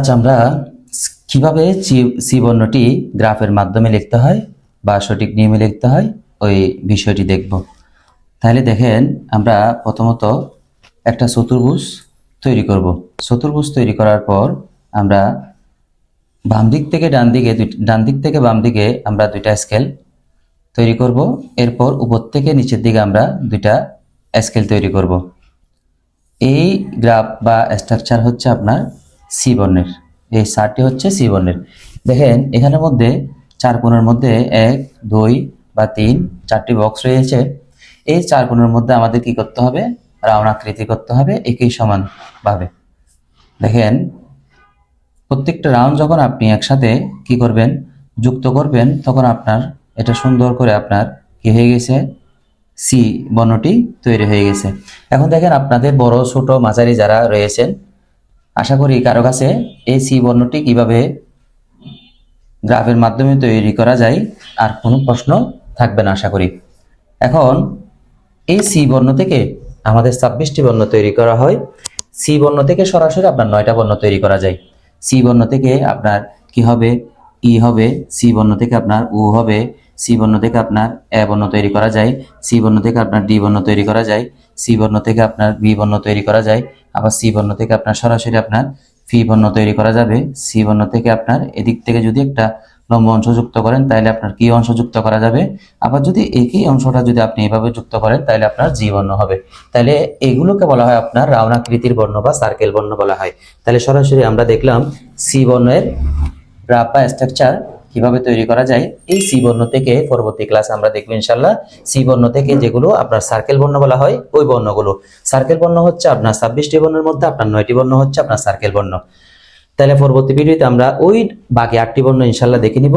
আজ আমরা কীভাবে সি বর্ণটি গ্রাফের মাধ্যমে লিখতে হয় বা সঠিক নিয়মে লিখতে হয়, ওই বিষয়টি দেখব। তাহলে দেখেন, আমরা প্রথমত একটা চতুর্ভুজ তৈরি করব। চতুর্ভুজ তৈরি করার পর আমরা বাম দিক থেকে ডান দিকে ডান দিক থেকে বাম দিকে আমরা দুইটা স্কেল তৈরি করব। এরপর উপর থেকে নিচের দিকে আমরা দুইটা স্কেল তৈরি করব। এই গ্রাফ বা স্ট্রাকচার হচ্ছে আপনার সি বর্ণের। এই চারটি হচ্ছে সি বর্ণের। দেখেন এখানের মধ্যে চার কোণের মধ্যে এক, দুই বা তিন চারটি বক্স রয়েছে। এই চার কোণের মধ্যে আমাদের কি করতে হবে? রাউন্ড আকৃতি করতে হবে একই সমানভাবে দেখেন, প্রত্যেকটা রাউন্ড যখন আপনি একসাথে কি করবেন, যুক্ত করবেন, তখন আপনার এটা সুন্দর করে আপনার কি হয়ে গেছে? সি বর্ণটি তৈরি হয়ে গেছে। এখন দেখেন, আপনাদের বড়, ছোট মাঝারি যারা রয়েছেন আশা করি কারও কাছে এই সি বর্ণটি কীভাবে গ্রাফের মাধ্যমে তৈরি করা যায় আর কোনো প্রশ্ন থাকবে না, আশা করি। এখন, এই সি বর্ণ থেকে আমাদের ছাব্বিশটি বর্ণ তৈরি করা হয়। সি বর্ণ থেকে সরাসরি আপনার নয়টা বর্ণ তৈরি করা যায়। সি বর্ণ থেকে আপনার কি হবে? ই হবে। সি বর্ণ থেকে আপনার উ হবে। সি বর্ণ থেকে আপনার এ বর্ণ তৈরি করা যায়। সি বর্ণ থেকে আপনার ডি বর্ণ তৈরি করা যায়। সি বর্ণ থেকে আপনার বি বর্ণ তৈরি করা যায়। আবার সি বর্ণ থেকে আপনার সরাসরি আপনার ফি বর্ণ তৈরি করা যাবে। সি বর্ণ থেকে আপনার এদিক থেকে যদি একটা লম্ব অংশ যুক্ত করেন তাহলে আপনার কি অংশ যুক্ত করা যাবে? আবার যদি একই অংশটা যদি আপনি এভাবে যুক্ত করেন তাহলে আপনার জি বর্ণ হবে। তাহলে এগুলোকে বলা হয় আপনার রাউন্ড আকৃতির বর্ণ বা সার্কেল বর্ণ বলা হয়। তাহলে সরাসরি আমরা দেখলাম সি বর্ণের গ্রাফ বা স্ট্রাকচার কীভাবে তৈরি করা যায়, এই সি বর্ণ থেকে পরবর্তী ক্লাস আমরা দেখব ইনশাল্লাহ সি বর্ণ থেকে যেগুলো আপনার সার্কেল বর্ণ বলা হয়, ওই বর্ণগুলো। সার্কেল বর্ণ হচ্ছে আপনার ছাব্বিশটি বর্ণের মধ্যে, আপনার নয়টি বর্ণ হচ্ছে আপনার সার্কেল বর্ণ। তাহলে পরবর্তী ভিডিওতে আমরা ওই বাকি আটটি বর্ণ ইনশাল্লাহ দেখে নিব।